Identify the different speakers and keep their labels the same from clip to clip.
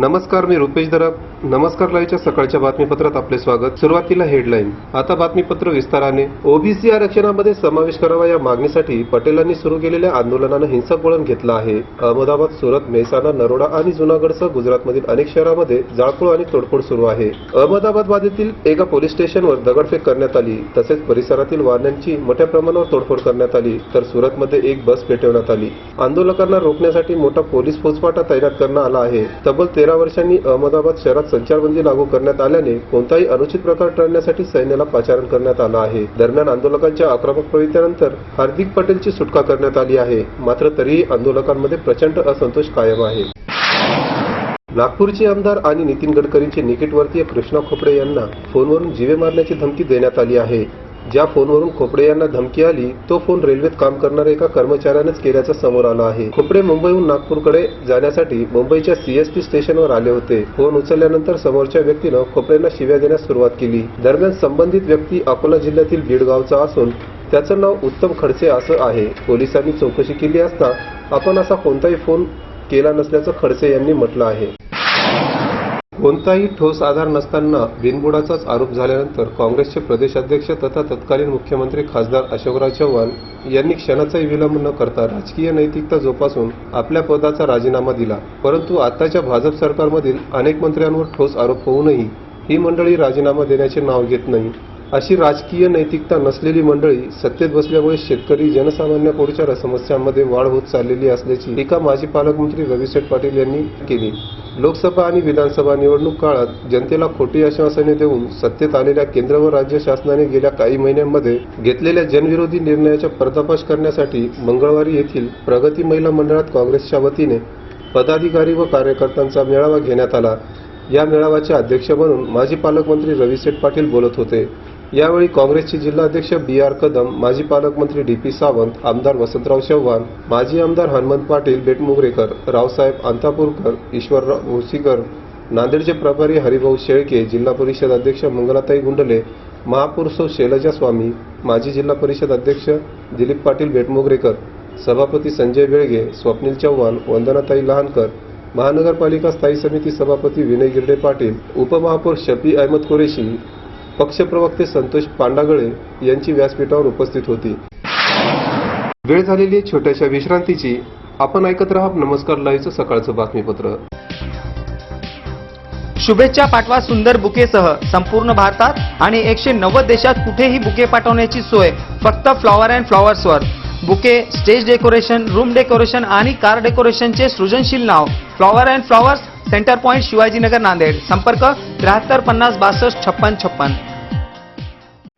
Speaker 1: नमस्कार मी रुपेश दराब. नमस्कार लाईव्हच्या सकाळच्या बातमीपत्रात आपले स्वागत. सुरुवातीला हेडलाईन. आता बातमीपत्र विस्ताराने. ओबीसी आरक्षणामध्ये समावेश करावा या मागणीसाठी पटेलांनी सुरू केलेल्या आंदोलनानं हिंसक वळण घेतलं आहे. अहमदाबाद सुरत मेहसाणा नरोडा आणि जुनागडसह गुजरातमधील अनेक शहरांमध्ये जाळपोळ आणि तोडफोड सुरू आहे. अहमदाबाद वादेतील एका पोलीस स्टेशनवर दगडफेक करण्यात आली. तसेच परिसरातील वाहनांची मोठ्या प्रमाणावर तोडफोड करण्यात आली. तर सुरतमध्ये एक बस पेटवण्यात आली. आंदोलकांना रोखण्यासाठी मोठा पोलीस फौजफाटा तैनात करण्यात आला आहे. तब्बल तेरा वर्षांनी अहमदाबाद शहरात संचारबंदी लागू करण्यात आल्याने कोणताही अनुचित प्रकार टाळण्यासाठी सैन्याला पाचारण करण्यात आलं आहे. दरम्यान आंदोलकांच्या आक्रमक प्रवृत्तीनंतर हार्दिक पटेलची सुटका करण्यात आली आहे. मात्र तरीही आंदोलकांमध्ये प्रचंड असंतोष कायम आहे. नागपूरचे आमदार आणि नितीन गडकरींचे निकटवर्तीय कृष्णा खोपडे यांना फोनवरून जीवे मारण्याची धमकी देण्यात आली आहे. ज्या फोनवरून खोपडे यांना धमकी आली तो फोन रेल्वेत काम करणाऱ्या एका कर्मचाऱ्यानेच केल्याचं समोर आलं आहे. खोपडे मुंबईहून नागपूरकडे जाण्यासाठी मुंबईच्या सीएसटी स्टेशनवर आले होते. फोन उचलल्यानंतर समोरच्या व्यक्तीनं खोपडेंना शिव्या देण्यास सुरुवात केली. दरम्यान संबंधित व्यक्ती अकोला जिल्ह्यातील बीडगावचा असून त्याचं नाव उत्तम खडसे असं आहे. पोलिसांनी चौकशी केली असता आपण असा कोणताही फोन केला नसल्याचं खडसे यांनी म्हटलं आहे. कोणताही ठोस आधार नसताना बिनबुडाचाच आरोप झाल्यानंतर काँग्रेसचे प्रदेशाध्यक्ष तथा तत्कालीन मुख्यमंत्री खासदार अशोकराव चव्हाण यांनी क्षणाचाही विलंब न करता राजकीय नैतिकता जोपासून आपल्या पदाचा राजीनामा दिला. परंतु आताच्या भाजप सरकारमधील अनेक मंत्र्यांवर ठोस आरोप होऊनही ही मंडळी राजीनामा देण्याचे नाव घेत नाही. अशी राजकीय नैतिकता नसलेली मंडळी सत्तेत बसल्यामुळे शेतकरी जनसामान्य पुढच्या समस्यांमध्ये वाढ होत चाललेली असल्याची टीका माजी पालकमंत्री रविशेठ पाटील यांनी केली. लोकसभा आणि विधानसभा निवडणूक काळात जनतेला खोटी आश्वासने देऊन सत्तेत आलेल्या केंद्र व राज्य शासनाने गेल्या काही महिन्यांमध्ये घेतलेल्या जनविरोधी निर्णयाचा पर्दाफाश करण्यासाठी मंगळवारी येथील प्रगती महिला मंडळात काँग्रेसच्या वतीने पदाधिकारी व कार्यकर्त्यांचा मेळावा घेण्यात आला. या मेळाव्याचे अध्यक्ष म्हणून माजी पालकमंत्री रवी सेठ पाटील बोलत होते. यावेळी काँग्रेसचे जिल्हाध्यक्ष बी आर कदम माजी पालकमंत्री डी पी सावंत आमदार वसंतराव चव्हाण माजी आमदार हनुमंत पाटील बेटमुगरेकर रावसाहेब अंतापूरकर ईश्वरराव भोसीकर नांदेडचे प्रभारी हरिभाऊ शेळके जिल्हा परिषद अध्यक्ष मंगलाताई गुंडले महापौर शैलजा स्वामी माजी जिल्हा परिषद अध्यक्ष दिलीप पाटील बेटमोगरेकर सभापती संजय बेळगे स्वप्नील चव्हाण वंदनाताई लहानकर महानगरपालिका स्थायी समिती सभापती विनय गिरडे पाटील उपमहापौर शफी अहमद कुरेशी पक्षप्रवक्ते संतोष पांडागळे यांची व्यासपीठावर उपस्थित होती. वेळ झालेली छोट्याशा विश्रांतीची. आपण ऐकत राहा नमस्कार लाईव्हचं सकाळचं बातमीपत्र.
Speaker 2: शुभेच्छा पाठवा सुंदर बुकेसह. संपूर्ण भारतात आणि एकशे नव्वद देशात कुठेही बुके पाठवण्याची सोय. फक्त flower and फ्लॉवर्सवर. Bouquet stage decoration room decoration आणि कार डेकोरेशनचे सृजनशील नाव. Flower and flowers centre point Shivajinagar Nanded. संपर्क त्र्याहत्तर पन्नास बासष्ट छप्पन छप्पन.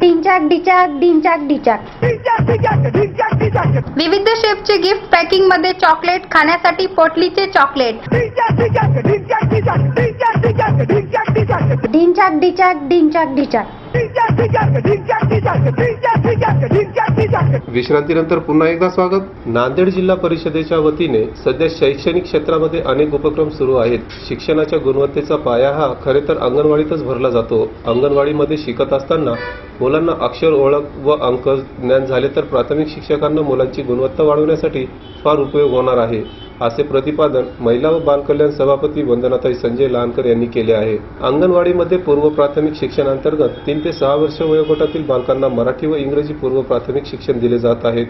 Speaker 3: डिंचाक डिचाक डिंचाक डिचाक विविध शेपचे गिफ्ट पॅकिंगमध्ये चॉकलेट खाण्यासाठी पोटलीचे चॉकलेट डिंचाक डिचाक डिंचाक डिचाक
Speaker 1: विश्रांतीनंतर पुन्हा एकदा स्वागत. नांदेड जिल्हा परिषदेच्या वतीने सध्या शैक्षणिक क्षेत्रामध्ये अनेक उपक्रम सुरू आहेत. शिक्षणाच्या गुणवत्तेचा पाया हा खरे तर अंगणवाडीतच भरला जातो. अंगणवाडीमध्ये शिकत असताना मुलांना अक्षर ओळख व अंक ज्ञान झाले तर प्राथमिक शिक्षकांना मुलांची गुणवत्ता वाढवण्यासाठी फार उपयोग होणार आहे. असे प्रतिपादन महिला व बालकल्याण सभापती वंदनाताई संजय लहानकर यांनी केले आहे. अंगणवाडीमध्ये पूर्व प्राथमिक शिक्षणांतर्गत तीन ते सहा वर्ष वयोगटातील बालकांना मराठी व इंग्रजी पूर्व प्राथमिक शिक्षण दिले जात आहेत.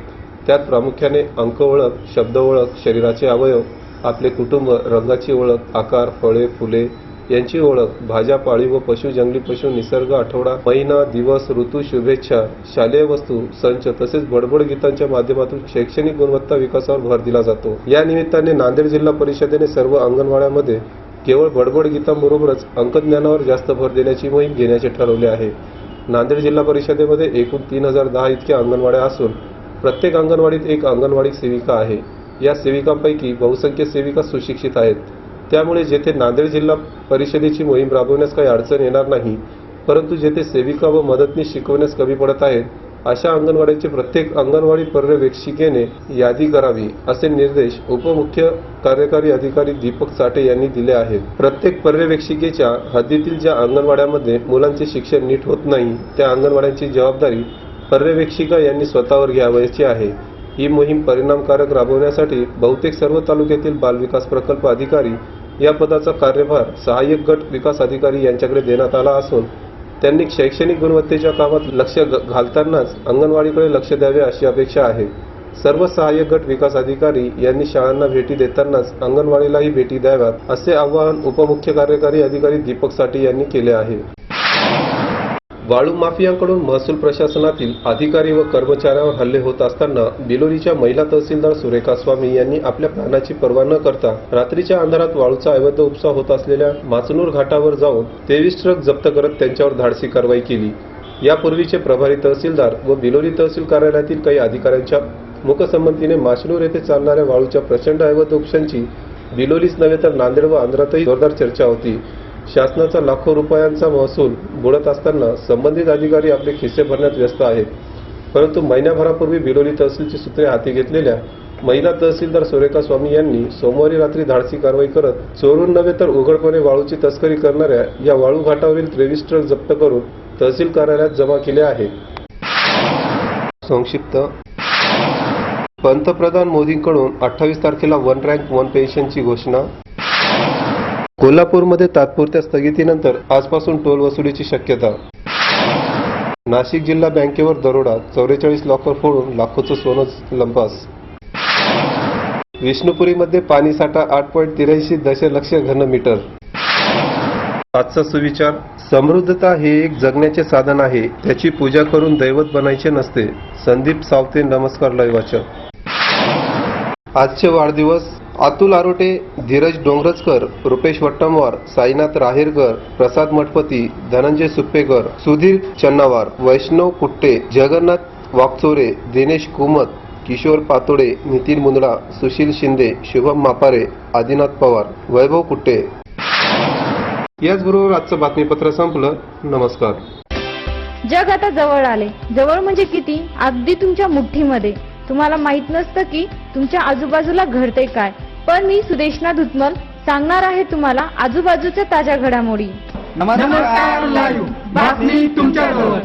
Speaker 1: त्यात प्रामुख्याने अंक ओळख शब्द ओळख शरीराचे अवयव आपले कुटुंब रंगाची ओळख आकार फळे फुले यांची ओळख. भाज्या पाळी व पशु जंगली पशु निसर्ग आठवडा महिना दिवस ऋतू शुभेच्छा शालेय वस्तू संच तसेच बडबड गीतांच्या माध्यमातून शैक्षणिक गुणवत्ता विकासावर भर दिला जातो. या निमित्ताने नांदेड जिल्हा परिषदेने सर्व अंगणवाड्यामध्ये केवळ बडबड गीतांबरोबरच अंकज्ञानावर जास्त भर देण्याची मोहीम घेण्याचे ठरवले आहे. नांदेड जिल्हा परिषदेमध्ये एकूण तीन हजार दहा इतक्या अंगणवाड्या असून प्रत्येक अंगणवाडीत एक अंगणवाडी सेविका आहे. या सेविकांपैकी बहुसंख्य सेविका सुशिक्षित आहेत. त्यामुळे जेथे नांदेड जिल्हा परिषदेची मोहीम राबवण्यास काही अडचण येणार नाही परंतु जेथे सेविका व मदतनीस शिकवण्यास कमी पडत आहेत अशा अंगणवाडीचे प्रत्येक अंगणवाडी पर्यवेक्षिकेने यादी करावी असे निर्देश उपमुख्य कार्यकारी अधिकारी दीपक साठे यांनी दिले आहेत. प्रत्येक पर्यवेक्षिकेच्या हद्दीतील ज्या अंगणवाड्यामध्ये मुलांचे शिक्षण नीट होत नाही त्या अंगणवाड्यांची जबाबदारी पर्यवेक्षिका यांनी स्वतःवर घ्यावयाची आहे. ही मोहीम परिणामकारक राबवण्यासाठी बहुतेक सर्व तालुक्यातील बालविकास प्रकल्प अधिकारी या पदाचा कार्यभार सहाय्यक गट विकास अधिकारी यांच्याकडे देण्यात आला असून त्यांनी शैक्षणिक गुणवत्तेच्या कामात लक्ष घालतानाच अंगणवाडीकडे लक्ष द्यावे अशी अपेक्षा आहे. सर्व सहाय्यक गट विकास अधिकारी यांनी शाळांना भेटी देतानाच अंगणवाडीलाही भेटी द्याव्यात असे आवाहन उपमुख्य कार्यकारी अधिकारी दीपक साठे यांनी केले आहे. वाळू माफियांकडून महसूल प्रशासनातील अधिकारी व कर्मचाऱ्यांवर हल्ले होत असताना बिलोलीच्या महिला तहसीलदार सुरेखा स्वामी यांनी आपल्या प्राणाची पर्वा न करता रात्रीच्या अंधारात वाळूचा अवैध उपसा होत असलेल्या माचनूर घाटावर जाऊन तेवीस ट्रक जप्त करत त्यांच्यावर धाडसी कारवाई केली. यापूर्वीचे प्रभारी तहसीलदार व बिलोली तहसील कार्यालयातील काही अधिकाऱ्यांच्या मुखसंमतीने माचनूर येथे चालणाऱ्या वाळूच्या प्रचंड अवैध उपशांची बिलोलीच नव्हे तर नांदेड व आंध्रातही जोरदार चर्चा होती. शासनाचा लाखो रुपयांचा महसूल बुडत असताना संबंधित अधिकारी आपले खिस्से भरण्यात व्यस्त आहेत. परंतु महिन्याभरापूर्वी बिलोली तहसीलची सूत्रे हाती घेतलेल्या महिला तहसीलदार सुरेखा स्वामी यांनी सोमवारी रात्री धाडसी कारवाई करत चोरून नव्हे तर उघडपणे वाळूची तस्करी करणाऱ्या या वाळू घाटावरील त्रेवीस ट्रक जप्त करून तहसील कार्यालयात जमा केले आहेत संक्षिप्त. पंतप्रधान मोदींकडून अठ्ठावीस तारखेला वन रँक वन पेन्शनची घोषणा. कोल्हापूरमध्ये तात्पुरत्या स्थगितीनंतर आजपासून टोल वसुलीची शक्यता. नाशिक जिल्हा बँकेवर दरोडा चौवेचाळीस लॉकर फोडून लाखोचं सोनं लंपास. विष्णुपुरीमध्ये पाणीसाठा आठ पॉईंट त्र्याऐंशी दशलक्ष घन मीटर आजचा सुविचार समृद्धता हे एक जगण्याचे साधन आहे त्याची पूजा करून दैवत बनायचे नसते. संदीप सावते नमस्कार वाचक. आजचे वाढदिवस अतुल आरोटे धीरज डोंगरजकर रुपेश वट्टमवार साईनाथ राहेरकर प्रसाद मठपती धनंजय सुप्पेकर सुधीर चन्नावार वैष्णव कुट्टे जगन्नाथ वाकचोरे दिनेश कुमत किशोर पातोडे नितीन मुंदडा सुशील शिंदे शुभम मापारे आदिनाथ पवार वैभव कुट्टे. याचबरोबर आजचं बातमीपत्र संपलं. नमस्कार.
Speaker 4: जग आता जवळ आले. जवळ म्हणजे किती? अगदी तुमच्या मुठ्ठीमध्ये. तुम्हाला माहीत नसतं की तुमच्या आजूबाजूला घडते काय. पण मी सुदेशना धुतमल सांगणार आहे तुम्हाला आजूबाजूच्या ताज्या घडामोडी.
Speaker 5: नमस्कार लाईव्ह. बातमी तुमच्याजवळ.